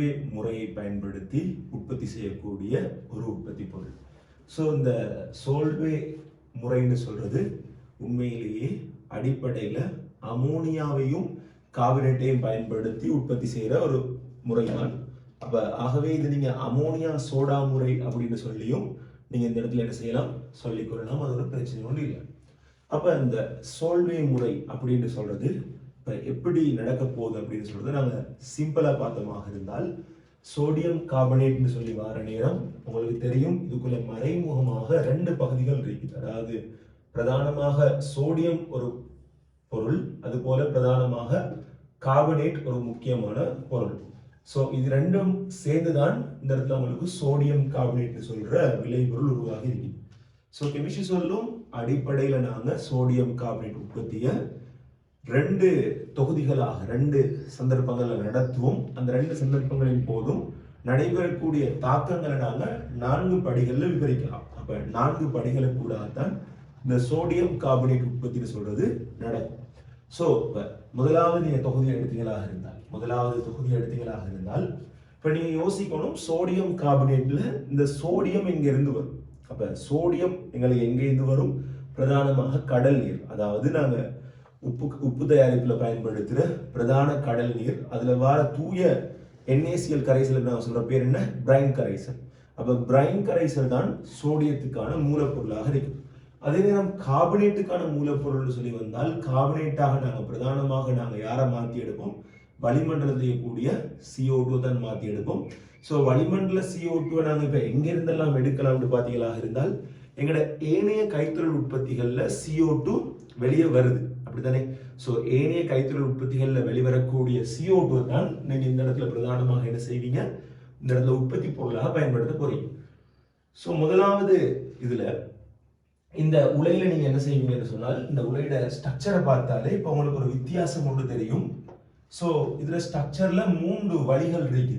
ஒரே முறையை பயன்படுத்தி உற்பத்தி செய்யக்கூடிய ஒரு உற்பத்தி பொருள். ஸோ இந்த சோல்வே முறைன்னு சொல்கிறது உண்மையிலேயே அடிப்படையில் அமோனியாவையும் கார்பனேட்டையும் பயன்படுத்தி உற்பத்தி செய்கிற ஒரு முறை தான் அப்போ ஆகவே இது நீங்கள் அமோனியா சோடா முறை அப்படின்னு சொல்லியும் நீங்கள் இந்த இடத்துல என்ன செய்யலாம்? சொல்லிக் கொள்ளலாம். அது ஒரு பிரச்சனை ஒன்றும் இல்லை. அப்போ இந்த சோல்வே முறை அப்படின்னு சொல்கிறது இப்போ எப்படி நடக்க போகுது அப்படின்னு சொல்றது நாங்கள் சிம்பிளாக பார்த்தோமாக இருந்தால் சோடியம் கார்பனேட்னு சொல்லி வர நேரம் உங்களுக்கு தெரியும். இதுக்குள்ள மறைமுகமாக ரெண்டு பகுதிகள் இருக்குது அதாவது பிரதானமாக சோடியம் ஒரு பொருள் அது போல பிரதானமாக கார்பனேட் ஒரு முக்கியமான பொருள். ஸோ இது ரெண்டும் சேர்ந்து தான் இந்த இடத்துல உங்களுக்கு சோடியம் கார்பனேட்னு சொல்ற விளைபொருள் உருவாகி இருக்கு ஸோ கெமிஸ்ட்ரி சொல்லும் அடிப்படையில் நாங்கள் சோடியம் கார்பனேட் உற்பத்தியை ரெண்டு தொகுதிகளாக ரெண்டு சந்தர்ப்பங்களில் நடத்துவோம். அந்த ரெண்டு சந்தர்ப்பங்களின் போதும் நடைபெறக்கூடிய தாக்கங்களை நாங்கள் நான்கு படிகளில் விவரிக்கலாம். அப்போ நான்கு படிகளை கூட தான் இந்த சோடியம் கார்பனேட் உற்பத்தின்னு சொல்றது நடக்கும். ஸோ இப்போ முதலாவது நீங்கள் தொகுதி எடுத்தீங்களாக இருந்தால் முதலாவது தொகுதி எடுத்தீங்களாக இருந்தால் இப்போ நீங்கள் யோசிக்கணும் சோடியம் கார்பனேட்ல இந்த சோடியம் இருந்து வரும்? அப்போ சோடியம் எங்களுக்கு எங்கேருந்து வரும்? பிரதானமாக கடல் நீர். அதாவது நாங்கள் உப்பு உப்பு தயாரிப்பில் பயன்படுத்துகிற பிரதான கடல் நீர் அதில் வர தூய என்ஏசிஎல் கரைசல் நான் சொல்கிற பேர் என்ன? பிரைன் கரைசல். அப்போ பிரைன் கரைசல் தான் சோடியத்துக்கான மூலப்பொருளாக இருக்கும். அதே நேரம் கார்பனேட்டுக்கான மூலப்பொருள்னு சொல்லி வந்தால் கார்பனேட்டாக நாங்கள் பிரதானமாக நாங்கள் யாரை மாற்றி எடுப்போம்? வளிமண்டலத்தில் கூடிய சிஓ டூ தான் மாற்றி எடுப்போம். ஸோ வளிமண்டல சிஓ டூவை நாங்கள் இப்போ எங்கேருந்தெல்லாம் எடுக்கலாம்னு பார்த்தீங்களாக இருந்தால் எங்களோட ஏனைய கைத்தொழில் உற்பத்திகளில் சிஓ டூ வெளியே வருது. அப்படித்தானே? ஸோ ஏனைய கைத்தொழில் உற்பத்திகளில் வெளிவரக்கூடிய சிஓ டூ தான் நீங்கள் இந்த இடத்துல பிரதானமாக என்ன செய்வீங்க? இந்த இடத்துல உற்பத்தி பொருளாக பயன்படுத்த போறீங்க. ஸோ முதலாவது இதில் இந்த உலையில நீங்க என்ன செய்வீங்கன்னு சொன்னால் இந்த உலையோட ஸ்ட்ரக்சரை பார்த்தாலே இப்போ உங்களுக்கு ஒரு வித்தியாசம் ஒன்று தெரியும். ஸோ இதில் ஸ்ட்ரக்சரில் மூன்று வழிகள் இருக்குது.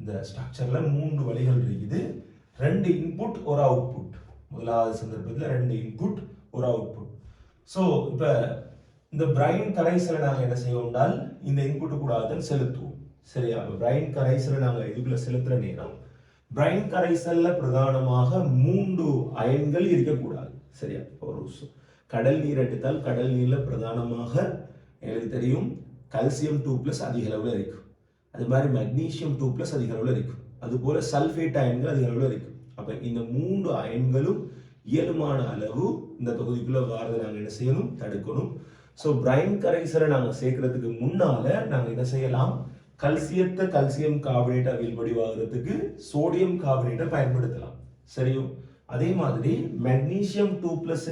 இந்த ஸ்ட்ரக்சரில் மூன்று வழிகள் இருக்குது. ரெண்டு இன்புட் ஒரு அவுட்புட் முதலாவது சந்தர்ப்பத்தில் ரெண்டு இன்புட் ஒரு அவுட்புட் ஸோ இப்போ இந்த பிரைன் கரைசலை நாங்கள் என்ன செய்வோம்னால் இந்த இன்புட் கூட செலுத்துவோம். சரியா? அப்போ பிரைன் கரைசலை நாங்கள் இதுக்குள்ள செலுத்துற நேரம். பிரைன் கரைசல்ல பிரதானமாக மூன்று அயன்கள் இருக்கக்கூடாது. சரியா? ஒரு கடல் நீர் எடுத்தால் கடல் நீரில் பிரதானமாக எனக்கு தெரியும் கல்சியம் டூ ப்ளஸ் அதிக அளவில் இருக்கும். அது மாதிரி மெக்னீஷியம் டூ ப்ளஸ் அதிக அளவில் இருக்கும். அதுபோல் சல்ஃபேட் அயன்கள் அதிக அளவில் இருக்கும். அப்போ இந்த மூன்று அயன்களும் இயலுமான அளவு இந்த தொகுதிக்குள்ளே வாரதை நாங்கள் என்ன செய்யணும்? தடுக்கணும். ஸோ பிரைன் கரைசரை நாங்கள் சேர்க்கறதுக்கு முன்னால் நாங்கள் என்ன செய்யலாம்? கல்சியத்தை கல்சியம் காபனேட் அவில் வடிவாகிறதுக்கு சோடியம் கார்பனேட்டை பயன்படுத்தலாம். சரியோ அதே மாதிரி மெக்னீசியம் டூ பிளஸ்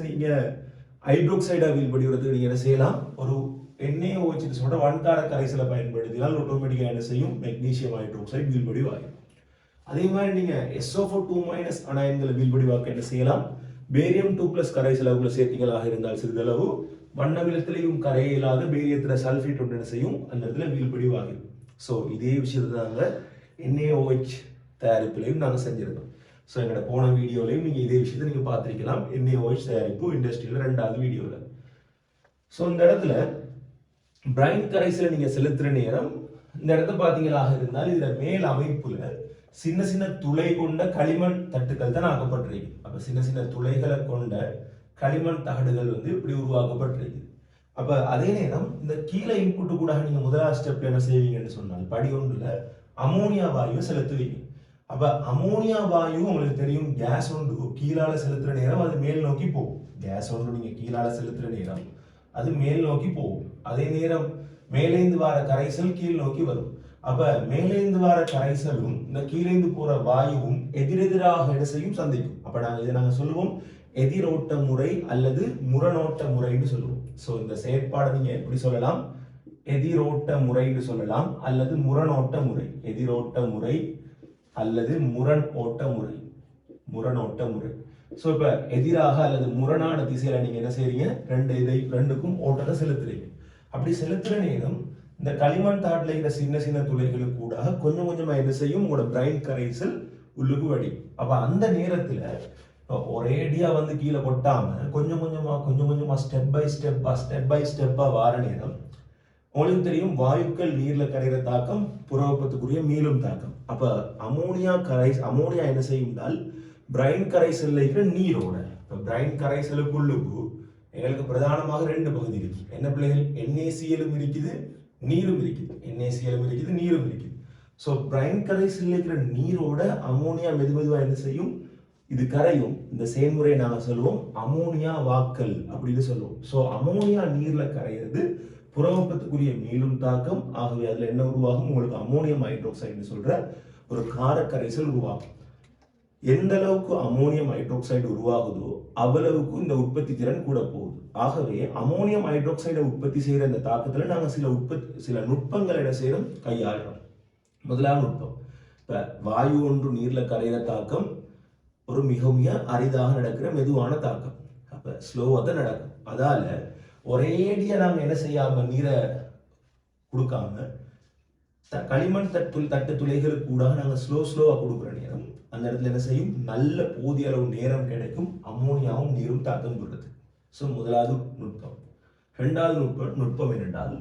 ஹைட்ரோக்சைடு அவில் வீழ்வடிவதுக்கு நீங்கள் என்ன செய்யலாம்? ஒரு எண்ணெயை ஓச்சிட்டு சொல்ற வன்கார கரைசலை பயன்படுத்தினால் ஆட்டோமேட்டிக்காக என்ன செய்யும்? மெக்னீசியம் ஹைட்ரோக்சைடு வீழ்வடிவாகும் அதே மாதிரி நீங்கள் எஸ்ஓஃபோ டூ மைனஸ் அனாயன்களை வீழ்வடிவாக்க என்ன செய்யலாம்? பேரியம் டூ பிளஸ் கரைசலவுக்குள்ள சேர்த்திகளாக இருந்தால் சிறிதளவு வண்ணமிலத்திலையும் கரையில்லாத பேரியத்தில் சல்ஃபேட் ஒன்று என்ன செய்யும்? அந்த இடத்துல வீழ்வடிவாகும் ஸோ இதே விஷயத்தை நாங்கள் என்ஏஓஹெச் தயாரிப்புலையும் நாங்கள் செஞ்சுருந்தோம் ஸோ எங்களோட போன வீடியோலையும் நீங்கள் இதே விஷயத்தை நீங்கள் பார்த்துருக்கலாம். என்ஏஓஹெச் தயாரிப்பு இண்டஸ்ட்ரியில் ரெண்டாவது வீடியோவில் ஸோ இந்த இடத்துல பிரைன் கரைசலை நீங்கள் செலுத்துகிற நேரம் இந்த இடத்த பார்த்தீங்களாக இருந்தால் இதில் மேல் அமைப்பில் சின்ன சின்ன துளை கொண்ட களிமண் தட்டுக்கள் தான் ஆக்கப்பட்டிருக்கு. அப்போ சின்ன சின்ன துளைகளை கொண்ட களிமண் தகடுகள் வந்து இப்படி உருவாக்கப்பட்டிருக்கு அப்போ அதே நேரம் இந்த கீழே இன்புட்டு கூட நீங்கள் முதலாவது ஸ்டெப் என்ன செய்வீங்கன்னு சொன்னால் படி ஒன்றுல அமோனியா வாயுவை செலுத்துவீங்க. அப்போ அமோனியா வாயு உங்களுக்கு தெரியும் கேஸ் ஒன்று கீழால செலுத்துற நேரம் அது மேல் நோக்கி போகும். கேஸ் ஒன்று நீங்கள் கீழால செலுத்துற நேரம் அது மேல் நோக்கி போகும். அதே நேரம் மேலேந்து வார கரைசல் கீழ் நோக்கி வரும். அப்ப மேலேந்து வார கரைசலும் இந்த கீழேந்து போற வாயுவும் எதிரெதிராக என்ன செய்யும்? சந்திக்கும். அப்ப நாங்க இதை நாங்க சொல்லுவோம். எதிரோட்ட முறை அல்லது முரணோட்ட முறைன்னு சொல்லுவோம். ஸோ இந்த செயற்பாடை நீங்க எப்படி சொல்லலாம்? எதிரோட்ட முறைன்னு சொல்லலாம் அல்லது முரணோட்ட முறை எதிரோட்ட முறை அல்லது முரண் ஓட்ட முறை முரணோட்ட முறை ஸோ இப்ப எதிராக அல்லது முரணான திசையில நீங்க என்ன செய்றீங்க? ரெண்டு இதை ரெண்டுக்கும் ஓட்டத்தை செலுத்துறீங்க. அப்படி செலுத்துற நேரம் இந்த களிமண் தாட்டில் இருக்கிற சின்ன சின்ன துளைகளுக்கு கூட கொஞ்சம் கொஞ்சமாக என்ன செய்யும்? உங்களோட பிரைன் கரைசல் உள்ளுக்கு வடி அப்போ அந்த நேரத்தில் ஒரேடியாக வந்து கீழே கொட்டாமல் கொஞ்சம் கொஞ்சமாக கொஞ்சம் கொஞ்சமாக ஸ்டெப் பை ஸ்டெப்பாக ஸ்டெப் பை ஸ்டெப்பாக வார நேரம் உங்களுக்கு தெரியும் வாயுக்கள் நீரில் கரைகிற தாக்கம் புறவப்பத்துக்குரிய மீளும் தாக்கம். அப்போ அமோனியா கரை அமோனியா என்ன செய்யும்னால் பிரைன் கரைசல்ல இருக்கிற நீரோட. இப்போ பிரைன் கரைசலுக்குள்ளுக்கு எங்களுக்கு பிரதானமாக ரெண்டு பகுதி இருக்கு. என்ன பிள்ளைகள் என்ஏசியலும் இருக்குது நீரும் இருக்குது என்ஏசியலும் இருக்குது நீரும் இருக்குது ஸோ பிரைன் கரைசல்ல இருக்கிற நீரோட அமோனியா மெது மெதுவாக என்ன செய்யும்? இது கரையும் இந்த செயல்முறையை நாங்கள் சொல்லுவோம் அமோனியா வாக்கல் அப்படின்னு சொல்லுவோம் ஸோ அமோனியா நீரில் கரையிறது புறவப்பத்துக்குரிய மேலும் தாக்கம். ஆகவே அதில் என்ன உருவாகும்? உங்களுக்கு அமோனியம் ஹைட்ரோக்சைடு சொல்கிற ஒரு கார கரைசல் உருவாகும். எந்த அளவுக்கு அமோனியம் ஹைட்ரோக்சைடு உருவாகுதோ அவ்வளவுக்கு இந்த உற்பத்தி திறன் கூட போகுது. ஆகவே அமோனியம் ஹைட்ரோக்சைடை உற்பத்தி செய்கிற இந்த தாக்கத்தில் நாங்கள் சில உற்பத்தி சில நுட்பங்கள் என்ன செய்யறோம்? கையாளுறோம். முதலாவது நுட்பம். இப்போ வாயு ஒன்று நீரில் கரையிற தாக்கம் ஒரு மிக மிக அரிதாக நடக்கிற மெதுவான தாக்கம். அப்போ ஸ்லோவாக தான் நடக்கும். அதால் ஒரேடியாக நாங்கள் என்ன செய்யாமல் நீரை கொடுக்காம த- களிமண் தட்டு தட்டு துளைகளுக்கு கூட நாங்கள் ஸ்லோ ஸ்லோவாக கொடுக்குற நேரம் அந்த இடத்துல என்ன செய்யும்? நல்ல போதிய அளவு நேரம் கிடைக்கும். அம்மோனியாவும் நீரும் தாக்கம் கொடுறது ஸோ முதலாவது நுட்பம். ரெண்டாவது நுட்பம் நுட்பம் என்னென்றால்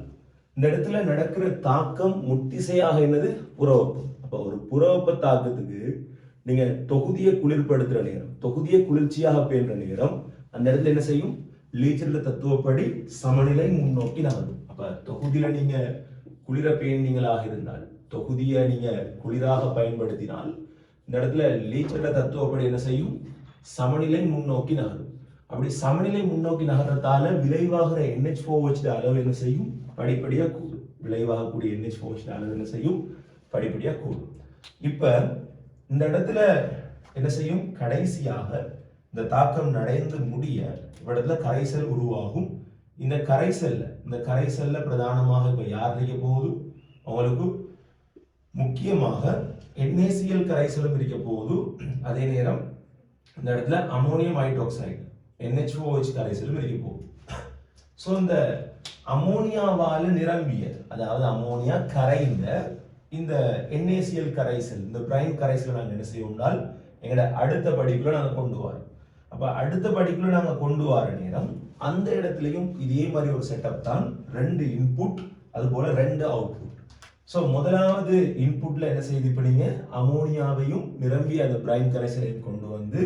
இந்த இடத்துல நடக்கிற தாக்கம் முட்டிசையாக என்னது? புறவப்பம் அப்போ ஒரு புறவப்ப தாக்கத்துக்கு நீங்க தொகுதியை குளிர்படுத்துற நேரம் தொகுதியை குளிர்ச்சியாக பேணுற நேரம் அந்த இடத்துல என்ன செய்யும்? லீச்சர்ல தத்துவப்படி சமநிலை முன்னோக்கி நகரும். அப்ப தொகுதியில நீங்க குளிர பேணிங்களாக இருந்தால் தொகுதியை நீங்க குளிராக பயன்படுத்தினால் இந்த இடத்துல லீச்சர்ல தத்துவப்படி என்ன செய்யும்? சமநிலை முன்னோக்கி நகரும். அப்படி சமநிலை முன்னோக்கி நகர்றதால விளைவாகிற NH4 ஃபோர் அளவு என்ன செய்யும்? படிப்படியா கூடும். விளைவாகக்கூடிய NH4 ஃபோர் அளவு என்ன செய்யும்? படிப்படியா கூடும். இப்போ இந்த இடத்துல என்ன செய்யும்? கடைசியாக இந்த தாக்கம் நடைந்து முடிய இந்த இடத்துல கரைசல் உருவாகும். இந்த கரைசல்ல இந்த கரைசல்ல பிரதானமாக இப்ப யார் இருக்க போகுது? அவங்களுக்கு முக்கியமாக என்ஏசிஎல் கரைசலும் இருக்க போகுது. அதே நேரம் இந்த இடத்துல அமோனியம் ஹைட்ரோக்சைடு என்ஹெச்ஓஹெச் கரைசலும் இருக்க போகுது. ஸோ இந்த அமோனியாவால் நிரம்பிய அதாவது அமோனியா கரைந்த இந்த என்ஏசிஎல் கரைசல் இந்த பிரைன் கரைசல் நாங்கள் என்ன செய்வோம்னால் எங்களோட அடுத்த படிக்குள்ள நாங்கள் கொண்டு வரோம். அப்போ அடுத்த படிக்குள்ள நாங்கள் கொண்டு வர நேரம் அந்த இடத்துலையும் இதே மாதிரி ஒரு செட்டப் தான் ரெண்டு இன்புட் அது போல ரெண்டு அவுட்புட் ஸோ முதலாவது இன்புட்ல என்ன செய்து இப்ப அமோனியாவையும் நிரம்பி அந்த பிரைன் கரைசலையும் கொண்டு வந்து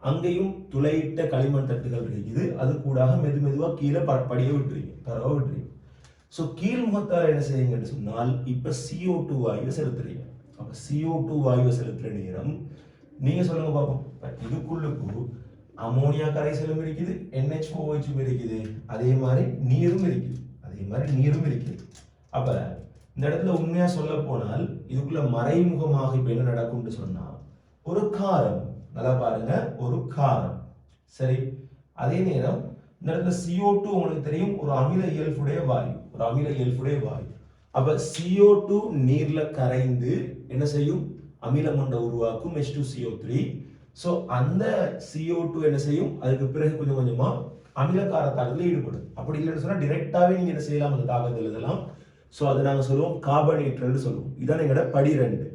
அங்கேயும் துளையிட்ட களிமண் தட்டுகள் இருக்குது அது கூடாக மெது மெதுவாக கீழே படிய விட்டுறீங்க பரவ விட்டுறீங்க ஸோ கீழ்முகத்தால் என்ன செய்யுங்கன்னு சொன்னால் இப்போ சிஓ டூ வாயுவை செலுத்துறீங்க. அப்போ சிஓ டூ வாயுவை செலுத்துகிற நேரம் நீங்கள் சொல்லுங்கள் பார்ப்போம். இதுக்குள்ளுக்கு அமோனியா கரைசலும் இருக்குது NH4OH இருக்குது. அதே மாதிரி நீரும் இருக்குது. அதே மாதிரி நீரும் இருக்குது. அப்போ இந்த இடத்துல உண்மையாக சொல்ல போனால் இதுக்குள்ள மறைமுகமாக இப்போ என்ன நடக்கும்னு சொன்னால் ஒரு காரம் நல்லா பாருங்க ஒரு காரம். சரி அதே நேரம் இந்த இடத்துல சிஓ டூ உங்களுக்கு தெரியும் ஒரு அமில இயல்புடைய வாயு. அமில இயல்புடைய வாயு அப்ப சிஓ டூ நீர்ல கரைந்து என்ன செய்யும்? அமிலம் ஒன்றை உருவாக்கும் S two CO three so அந்த சிஓ டூ என்ன செய்யும்? அதுக்கு பிறகு கொஞ்சம் கொஞ்சமா அமிலக்கார தாக்கத்தில் ஈடுபடும். அப்படி இல்லைன்னு சொன்னால் டிரெக்டாகவே நீங்கள் என்ன செய்யலாம்? அந்த தாக்கத்தில் எழுதலாம். ஸோ அதை நாங்கள் சொல்லுவோம் கார்பனேற்றல்னு சொல்லுவோம். இதான் எங்களோட படி ரெண்டு.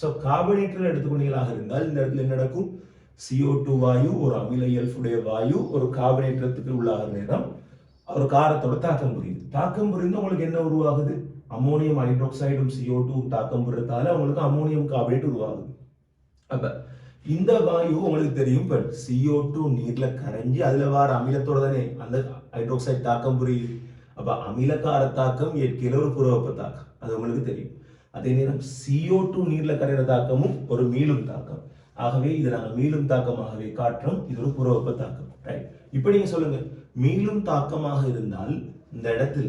ஸோ கார்பனேற்றல் எடுத்துக்கொண்டீங்களாக இருந்தால் இந்த இடத்துல என்ன நடக்கும்? சிஓ டூ வாயு ஒரு அமில இயல்புடைய வாயு ஒரு கார்பனேற்றத்துக்கு உள்ளாகிற நேரம் ஒரு காரத்தோட தாக்கம் புரியுது. தாக்கம் புரிந்து உங்களுக்கு என்ன உருவாகுது? அமோனியம் ஹைட்ரோக்சைடும் சிஓ டூ தாக்கம் புரிறதால உங்களுக்கு அமோனியம் கார்பனேட் உருவாகுது. அப்ப இந்த வாயு உங்களுக்கு தெரியும் பட் சிஓ டூ நீர்ல கரைஞ்சி அதுல வர அமிலத்தோட தானே. அந்த ஹைட்ரோக்சைடு தாக்கம் புரியுது. அப்ப அமிலக்கார தாக்கம் இயற்கையில ஒரு புறவெப்ப தாக்கம். அது உங்களுக்கு தெரியும். அதே நேரம் சிஓ டூ நீர்ல கரைகிற தாக்கமும் ஒரு மீளும் தாக்கம். ஆகவே இதை நாங்கள் மீளும் தாக்கமாகவே காட்டுறோம். இது ஒரு புறவெப்ப தாக்கம். ரைட் இப்போ நீங்க சொல்லுங்க. மீண்டும் தாக்கமாக இருந்தால் இந்த இடத்துல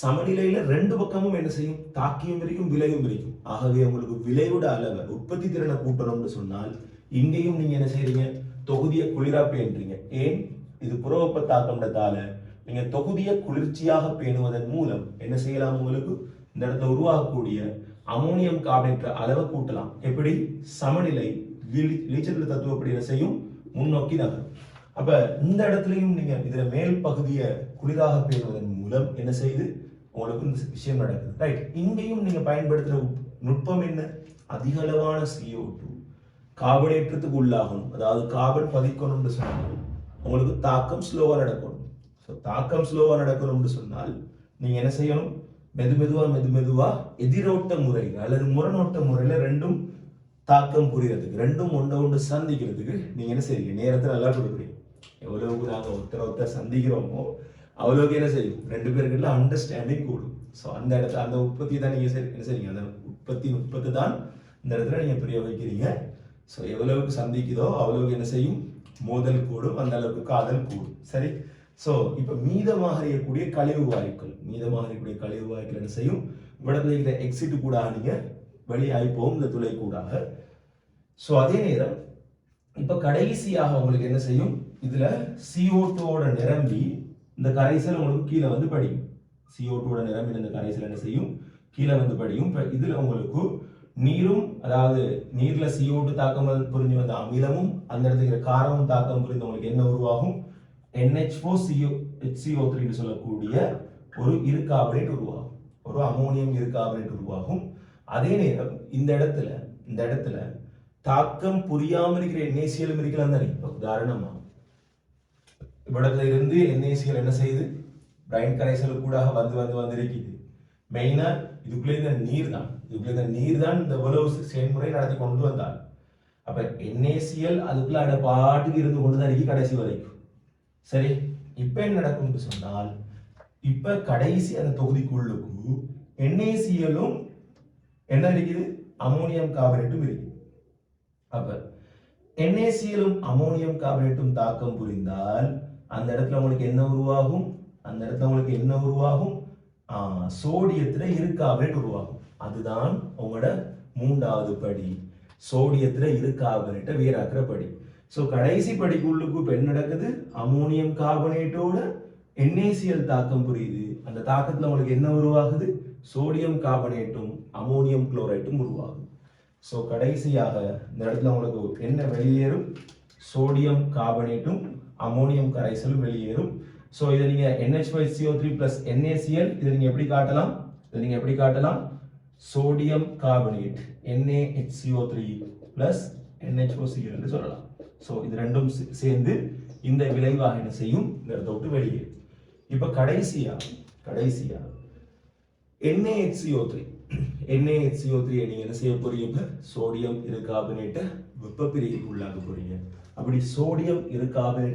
சமநிலையில ரெண்டு பக்கமும் என்ன செய்யும்? தாக்கியும் இருக்கும் விலையும் இருக்கும் ஆகவே உங்களுக்கு விலையோட அளவை உற்பத்தி திறனை கூட்டணும்னு சொன்னால் இங்கேயும் நீங்க என்ன செய்றீங்க? தொகுதியை குளிரா பேணுறீங்க ஏன்? இது புறவெப்ப தாக்கம்ன்றதால நீங்க தொகுதியை குளிர்ச்சியாக பேணுவதன் மூலம் என்ன செய்யலாம் உங்களுக்கு? இந்த இடத்த உருவாகக்கூடிய அமோனியம் கார்பனேட் அளவை கூட்டலாம். எப்படி? சமநிலை நீச்சல் தத்துவப்படி என்ன செய்யும்? முன்னோக்கி நகரும். அப்ப இந்த இடத்துலையும் நீங்க இதுல மேல் பகுதியை குளிராக பேணுவதன் மூலம் என்ன செய்து உங்களுக்கு இந்த விஷயம் நடக்குது. ரைட் இங்கேயும் நீங்க பயன்படுத்துற நுட்பம் என்ன? அதிக அளவான சிஓ டூ கார்பனேற்றத்துக்கு உள்ளாகணும் அதாவது கார்பன் பதிக்கணும்னு சொன்னால் உங்களுக்கு தாக்கம் ஸ்லோவாக நடக்கணும். ஸோ தாக்கம் ஸ்லோவாக நடக்கணும்னு சொன்னால் நீங்க என்ன செய்யணும்? மெது மெதுவா மெது மெதுவா எதிரோட்ட முறையில் அல்லது முரணோட்ட முறையில் ரெண்டும் தாக்கம் புரியறதுக்கு ரெண்டும் ஒன்றை ஒன்று சந்திக்கிறதுக்கு நீங்க என்ன செய்றீங்க? நேரத்தை நல்லா கொடுக்குறீங்க. எவ்வளவுக்கு நாங்கள் ஒருத்தர் ஒருத்தர் சந்திக்கிறோமோ அவ்வளோக்கு என்ன செய்யும்? ரெண்டு பேருக்குள்ள அண்டர்ஸ்டாண்டிங் கூடும். ஸோ அந்த இடத்துல அந்த உற்பத்தி தான் நீங்கள் சரி என்ன செய்றீங்க? அந்த உற்பத்தி உற்பத்தி தான் இந்த இடத்துல நீங்க பிரயோகிக்கிறீங்க. ஸோ எவ்வளவுக்கு சந்திக்குதோ அவ்வளவுக்கு என்ன செய்யும்? மோதல் கூடும் அந்த அளவுக்கு காதல் கூடும். சரி? ஸோ இப்போ மீதமாக இருக்கக்கூடிய கழிவு வாயுக்கள் மீதமாக இருக்கக்கூடிய கழிவு வாயுக்கள் என்ன செய்யும்? இவ்விடத்துல இருக்கிற எக்ஸிட் கூட நீங்கள் வெளியாகி போகும் இந்த துளை கூடாக. ஸோ அதே நேரம் இப்போ கடைசியாக உங்களுக்கு என்ன செய்யும்? இதில் சிஓ டூவோட நிரம்பி இந்த கரைசல் உங்களுக்கு கீழே வந்து படியும். சிஓ டூவோட நிரம்பி இந்த கரைசல் என்ன செய்யும்? கீழே வந்து படியும். இப்போ இதில் உங்களுக்கு நீரும் அதாவது நீரில் சிஓ டூ தாக்கம் புரிஞ்சு வந்த அமிலமும் அந்த இடத்துக்கு காரமும் தாக்கம் புரிந்து உங்களுக்கு என்ன உருவாகும்? என்ஹெச்ஓ சிஓ ஹெச் சிஓ அப்படின்னு சொல்லக்கூடிய ஒரு இருகார்பனேட் உருவாகும். ஒரு அமோனியம் இருகார்பனேட் உருவாகும். அதே நேரம் இந்த இடத்துல இந்த இடத்துல தாக்கம் புரியாமல் இருக்கிற என்ஏசியலும் இருக்கலாம் தானே? உதாரணமாக உதாரணமா இவ்விடத்துல இருந்து என்ஏசியல் என்ன செய்யுது பிரைன் கரைசல் கூட வந்து வந்து வந்திருக்குது மெயினாக மெயினா இந்த நீர் தான் இதுக்குள்ளே இந்த நீர் தான் இந்த இவ்வளவு செயல்முறை நடத்தி கொண்டு வந்தார். அப்ப என்ஏசியல் அதுக்குள்ள அட பாட்டுக்கு இருந்து கொண்டு தான் இருக்கு கடைசி வரைக்கும். சரி இப்ப என்ன நடக்கும்னு சொன்னால் இப்ப கடைசி அந்த தொகுதிக்குள்ளுக்கு என்ஏசியலும் என்ன இருக்குது? அமோனியம் கார்பனேட்டும் இருக்குது. அப்ப என்ஏசியலும் அமோனியம் கார்பனேட்டும் தாக்கம் புரிந்தால் அந்த இடத்துல உங்களுக்கு என்ன உருவாகும்? அந்த இடத்துல உங்களுக்கு என்ன உருவாகும்? சோடியத்தில் சோடியத்துல உருவாகும். அதுதான் உங்களோட மூன்றாவது படி. சோடியத்தில் இரு கார்பனேட்டை வேறாக்குற படி. ஸோ கடைசி படிக்குள்ளுக்கு இப்போ என்ன நடக்குது? அமோனியம் கார்பனேட்டோட என்ஏசியல் தாக்கம் புரியுது. அந்த தாக்கத்தில் உங்களுக்கு என்ன உருவாகுது? சோடியம் கார்பனேட்டும் அமோனியம் குளோரைட்டும் உருவாகும். ஸோ கடைசியாக இந்த இடத்துல உங்களுக்கு என்ன வெளியேறும்? சோடியம் கார்பனேட்டும் அமோனியம் கரைசலும் வெளியேறும். ஸோ இதை நீங்கள் NH5CO3 த்ரீ ப்ளஸ் என்ஏசிஎல் இதை நீங்கள் எப்படி காட்டலாம்? இதை நீங்கள் எப்படி காட்டலாம்? Sodium carbonate NAHCO three plus NHOCL என்று சொல்லலாம். ஸோ இது ரெண்டும் சே- சேர்ந்து இந்த விளைவாக என்ன செய்யும்? இந்த இடத்த விட்டு வெளியேறும். இப்போ கடைசியா கடைசியா என்ஏஹெச்சிஓ த்ரீ என்ஏஹெச்சிஓ த்ரீ நீங்கள் என்ன செய்ய போறீங்க? சோடியம் இது கார்பனேட்டை வெப்பப்பிரிகைக்கு உள்ளாக்க போறீங்க. அப்படி சோடியம் இரு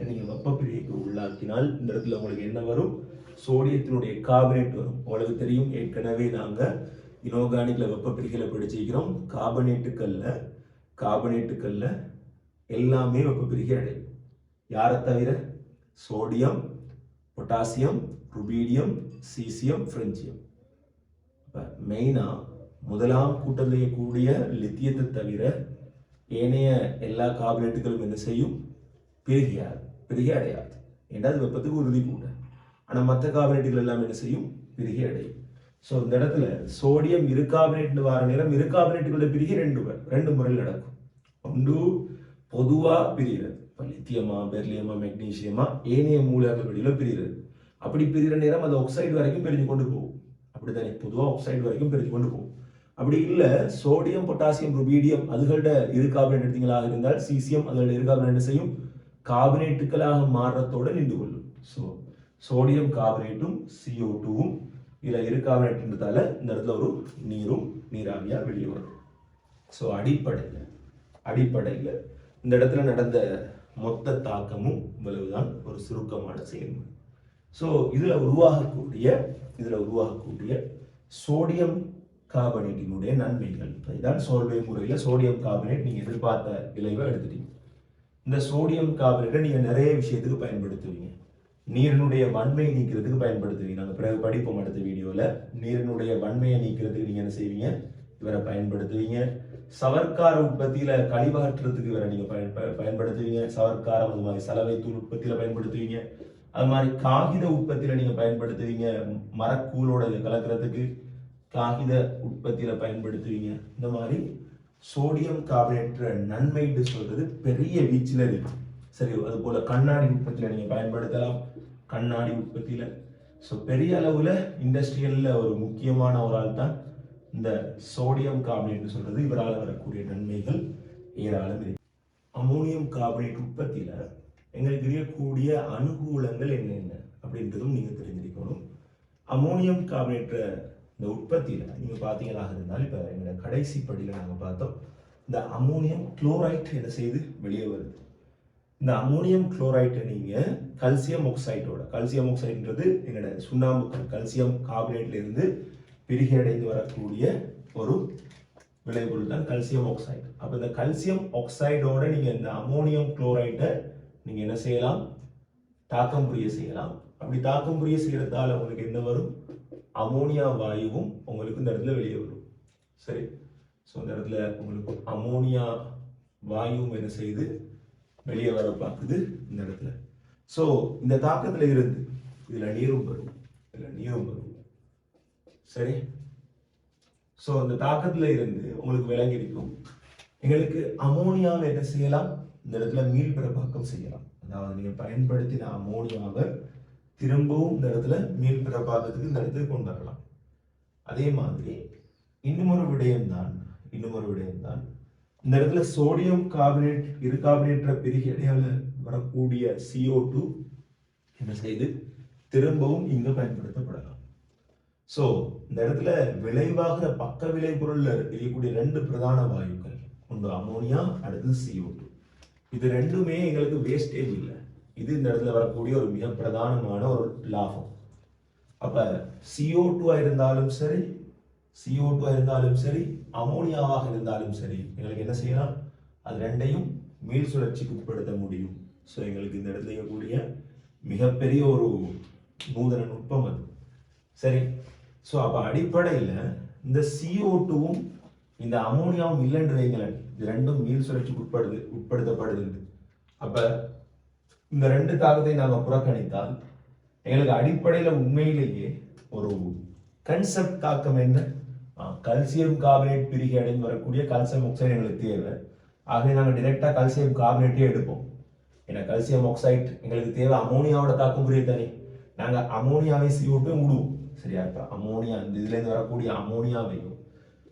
நீங்கள் வெப்ப வெப்பப்பிரிகைக்கு உள்ளாக்கினால் இந்த இடத்துல உங்களுக்கு என்ன வரும்? சோடியத்தினுடைய கார்பனேட் வரும். உங்களுக்கு தெரியும் ஏற்கனவே நாங்கள் இனோர்கானிக்கில் வெப்பப்பிரிகையில படிச்சிருக்கிறோம் கார்பனேட்டுக்கல்ல கார்பனேட்டுக்கல்ல எல்லாமே வெப்பப்பிரிகை அடையும். யாரை தவிர? Sodium potassium rubidium caesium francium. இப்போ மெயினாக முதலாம் கூட்டத்தில் கூடிய லித்தியத்தை தவிர ஏனைய எல்லா கார்பனேட்டுகளும் என்ன செய்யும்? பெருகியாது பெருகி அடையாது ஏன்னா வெப்பத்துக்கு உறுதி கூட? ஆனால் மற்ற கார்பனேட்டுகள் எல்லாம் என்ன செய்யும்? பெருகி அடையும் ஸோ இந்த இடத்துல சோடியம் இரு கார்பனேட்னு வர நேரம் இரு கார்பனேட்டுகளோட பிரிகி ரெண்டு ரெண்டு முறையில் நடக்கும். ஒன்று பொதுவாக பிரிகிறது. இப்போ லித்தியமா பெர்லியமா மெக்னீசியமா ஏனைய மூலங்கள் வெளியில் பிரிகிறது. அப்படி பிரிகிற நேரம் அது ஆக்சைடு வரைக்கும் பிரிஞ்சு கொண்டு போகும். அப்படித்தானே? பொதுவாக ஆக்சைடு வரைக்கும் பிரிஞ்சு கொண்டு போகும். அப்படி இல்லை சோடியம் பொட்டாசியம் ருபீடியம் அதுகளோட இரு கார்பனேட் எடுத்தீங்களாக இருந்தால் சீசியம் அதோட இரு கார்பனேட் செய்யும்? கார்பனேட்டுகளாக மாறுறதோடு நின்று கொள்ளும். ஸோ சோடியம் கார்பனேட்டும் சிஓ டூவும் இதில் இரு கார்பனேட்ன்றதால இந்த இடத்துல ஒரு நீரும் நீராவியாக வெளியே வரும். ஸோ அடிப்படையில் அடிப்படையில் இந்த இடத்துல நடந்த மொத்த தாக்கமும் இவ்வளவுதான் ஒரு சுருக்கமான செயல்முறை. ஸோ இதில் உருவாகக்கூடிய இதில் உருவாகக்கூடிய சோடியம் கார்பனேட்டினுடைய நன்மைகள். இதுதான் சோல்வே முறையில் சோடியம் கார்பனேட் நீங்கள் எதிர்பார்த்த விளைவை எடுத்துட்டீங்க. இந்த சோடியம் கார்பனேட்டை நீங்கள் நிறைய விஷயத்துக்கு பயன்படுத்துவீங்க. நீரினுடைய வன்மையை நீக்கிறதுக்கு பயன்படுத்துவீங்க. நாங்கள் பிறகு படிப்போம் அடுத்த வீடியோவில் நீரினுடைய வன்மையை நீக்கிறதுக்கு நீங்கள் என்ன செய்வீங்க? இவரை பயன்படுத்துவீங்க. சவர்க்கார உற்பத்தியில் கழிவகற்றுறதுக்கு இவரை நீங்கள் பயன் பயன்படுத்துவீங்க. சவர்க்காரம் அது மாதிரி சலவை தூள் உற்பத்தியில் பயன்படுத்துவீங்க. அது மாதிரி காகித உற்பத்தியில் நீங்கள் பயன்படுத்துவீங்க. மரக்கூலோட இதை கலக்கிறதுக்கு. காகித உற்பத்தியில் பயன்படுத்துவீங்க. இந்த மாதிரி சோடியம் கார்பனேற்ற நன்மைன்னு சொல்கிறது பெரிய வீச்சில் இருக்கு. சரி அதுபோல் கண்ணாடி உற்பத்தியில் நீங்கள் பயன்படுத்தலாம். கண்ணாடி உற்பத்தியில். ஸோ பெரிய அளவில் இண்டஸ்ட்ரியலில் ஒரு முக்கியமான ஒரு ஆள் தான் இந்த சோடியம் கார்பனேட்னு சொல்கிறது இவரால் வரக்கூடிய நன்மைகள் ஏராளம் இருக்கு. அமோனியம் கார்பனேட் உற்பத்தியில் எங்களுக்கு இருக்கக்கூடிய அனுகூலங்கள் என்னென்ன அப்படின்றதும் நீங்கள் தெரிஞ்சிருக்கணும் அமோனியம் கார்பனேட்டை இந்த உற்பத்தியில் நீங்கள் பார்த்தீங்களாக இருந்தால் இப்போ எங்களோட கடைசி படியில் நாங்கள் பார்த்தோம். இந்த அமோனியம் குளோரைட் என்ன செய்து வெளியே வருது. இந்த அமோனியம் குளோரைட்டை நீங்கள் கல்சியம் ஆக்சைடோட கல்சியம் ஆக்சைடுன்றது எங்களோட சுண்ணாம்பு கல்சியம் கார்பனேட்ல இருந்து அடைந்து வரக்கூடிய ஒரு விளைபொருள் தான் கல்சியம் ஆக்சைடு. அப்போ இந்த கல்சியம் ஆக்சைடோட நீங்கள் இந்த அமோனியம் குளோரைட்டை நீங்கள் என்ன செய்யலாம்? தாக்கம் புரிய செய்யலாம். அப்படி தாக்கம் புரிய செய்கிறதால உங்களுக்கு என்ன வரும்? அமோனியா வாயுவும் உங்களுக்கு இந்த இடத்துல வெளியே வரும். சரி? ஸோ இந்த இடத்துல உங்களுக்கு அமோனியா வாயுவும் என்ன செய்யுது? வெளியே வர பார்க்குது இந்த இடத்துல. ஸோ இந்த தாக்கத்தில் இருந்து இதில் நீரும் வரும். இதில் நீரும் வரும். சரி? ஸோ அந்த தாக்கத்தில் இருந்து உங்களுக்கு விளங்கியிருக்கும் எங்களுக்கு அமோனியாவை என்ன செய்யலாம்? இந்த இடத்துல மீள் பிறப்பாக்கம் செய்யலாம். அதாவது நீங்கள் பயன்படுத்தின அமோனியாவை திரும்பவும் இந்த இடத்துல மீன் பிறப்பாக்கத்துக்கு இந்த இடத்துக்கு கொண்டு வரலாம். அதே மாதிரி இன்னும் ஒரு விடயம் தான் இன்னும் ஒரு விடயம்தான் இந்த இடத்துல சோடியம் கார்பனேட் இரு கார்பனேற்ற பிரிகை இடையால வரக்கூடிய சிஓ டூ என்ன செய்து திரும்பவும் இங்கு பயன்படுத்தப்படலாம். ஸோ இந்த இடத்துல விளைவாகிற பக்க விளைபொருள்ல இருக்கக்கூடிய ரெண்டு பிரதான வாயுக்கள் ஒன்று அமோனியா அடுத்து சிஓ டூ இது ரெண்டுமே எங்களுக்கு வேஸ்டேஜ் இல்லை. இது இந்த இடத்துல வரக்கூடிய ஒரு மிக பிரதானமான ஒரு லாபம். அப்போ சிஓ டூவாக இருந்தாலும் சரி சிஓ டூ இருந்தாலும் சரி அமோனியாவாக இருந்தாலும் சரி எங்களுக்கு என்ன செய்யலாம்? அது ரெண்டையும் மீள் சுழற்சிக்கு உட்படுத்த முடியும். ஸோ எங்களுக்கு இந்த இடத்துல இருக்கக்கூடிய மிகப்பெரிய ஒரு நூதன நுட்பம் அது. சரி. ஸோ அப்போ அடிப்படையில் இந்த சிஓ டூவும் இந்த அமோனியாவும் இல்லைன்னு வைங்களேன் இது ரெண்டும் மீள் சுழற்சிக்கு உட்படுது உட்படுத்தப்படுது அப்போ இந்த ரெண்டு தாக்கத்தை நாங்கள் புறக்கணித்தால் எங்களுக்கு அடிப்படையில் உண்மையிலேயே ஒரு கன்செப்ட் தாக்கம் என்ன? கல்சியம் கார்பனேட் பிரிகை அடைந்து வரக்கூடிய கல்சியம் ஆக்சைடு எங்களுக்கு தேவை. ஆகவே நாங்கள் டிரெக்டாக கல்சியம் கார்பனேட்டே எடுப்போம். ஏன்னா கல்சியம் ஆக்சைடு எங்களுக்கு தேவை அமோனியாவோட தாக்கம் புரிய தானே நாங்கள் அமோனியாவை சிஓட்டும் விடுவோம் சரியா? இப்போ அமோனியா இந்த இதுலேருந்து வரக்கூடிய அமோனியாவையும்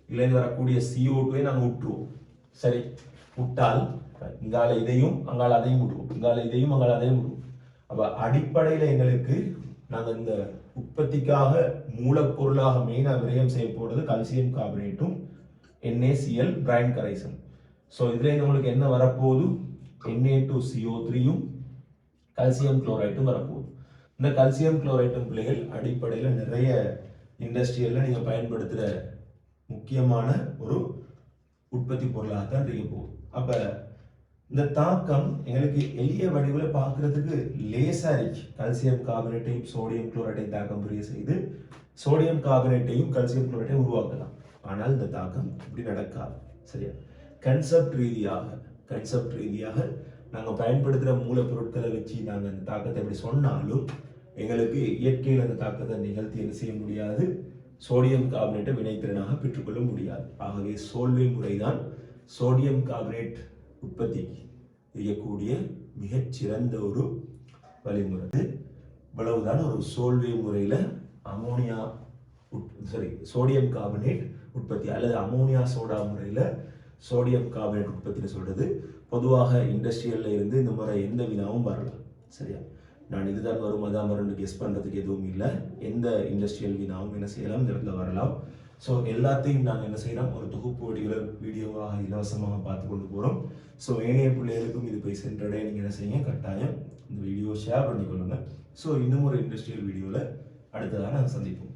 இதுலேருந்து வரக்கூடிய சிஓட்டுவையும் நாங்கள் விட்டுருவோம் சரி? விட்டால் இங்கால இதையும் அங்கால அதையும் விடுவோம். இங்கால இதையும் அங்கால அதையும் விடுவோம். அப்ப அடிப்படையில் எங்களுக்கு நாங்கள் இந்த உற்பத்திக்காக மூலப்பொருளாக மெயினாக விரயம் செய்ய போகிறது கல்சியம் கார்பனேட்டும் என்ஏசிஎல் பிரைன் கரைசல். ஸோ இதில் உங்களுக்கு என்ன வரப்போகுது? என்ஏ டூ சிஓ த்ரீயும் கல்சியம் குளோரைட்டும் வரப்போகுது. இந்த கல்சியம் குளோரைட்டும் பிள்ளைகள் அடிப்படையில் நிறைய இண்டஸ்ட்ரியலில் நீங்கள் பயன்படுத்துகிற முக்கியமான ஒரு உற்பத்தி பொருளாக தான் இருக்க போகுது. அப்போ இந்த தாக்கம் எங்களுக்கு எளிய வடிவில் பார்க்கறதுக்கு லேசா இருக்கு. கல்சியம் கார்பனேட்டையும் சோடியம் குளோரைட்டையும் தாக்கம் புரிய செய்து சோடியம் கார்பனேட்டையும் கல்சியம் குளோரைட்டையும் உருவாக்கலாம். ஆனால் இந்த தாக்கம் இப்படி நடக்காது. சரியா? கன்செப்ட் ரீதியாக கன்செப்ட் ரீதியாக நாங்கள் பயன்படுத்துகிற மூலப்பொருட்களை வச்சு நாங்கள் இந்த தாக்கத்தை எப்படி சொன்னாலும் எங்களுக்கு இயற்கையில் அந்த தாக்கத்தை நிகழ்த்தி என்ன செய்ய முடியாது. சோடியம் கார்பனேட்டை வினைத்திறனாக பெற்றுக்கொள்ள முடியாது. ஆகவே சோல்வே முறைதான் சோடியம் கார்பனேட் உற்பத்திக்கு செய்யக்கூடிய மிகச்சிறந்த ஒரு வழிமுறை. இவ்வளவுதான் ஒரு சோல்வே முறையில் அமோனியா சாரி சோடியம் கார்பனேட் உற்பத்தி அல்லது அமோனியா சோடா முறையில் சோடியம் கார்பனேட் உற்பத்தின்னு சொல்கிறது பொதுவாக இண்டஸ்ட்ரியல்ல இருந்து இந்த முறை எந்த வினாவும் வரலாம் சரியா? நான் இதுதான் வரும் அதான் வரும்னு கெஸ் பண்ணுறதுக்கு எதுவும் இல்லை. எந்த இண்டஸ்ட்ரியல் வினாவும் என்ன செய்யலாம் இந்த இடத்துல வரலாம். ஸோ எல்லாத்தையும் நாங்கள் என்ன செய்கிறோம் ஒரு தொகுப்பு வடிவில் வீடியோவாக இலவசமாக பார்த்து கொண்டு போகிறோம் ஸோ ஏனைய பிள்ளைகளுக்கும் இது போய் சென்றடைய நீங்கள் என்ன செய்யுங்க? கட்டாயம் இந்த வீடியோ ஷேர் பண்ணிக்கொள்ளுங்க ஸோ இன்னும் ஒரு இண்டஸ்ட்ரியல் வீடியோவில் அடுத்ததாக நாங்கள் சந்திப்போம்.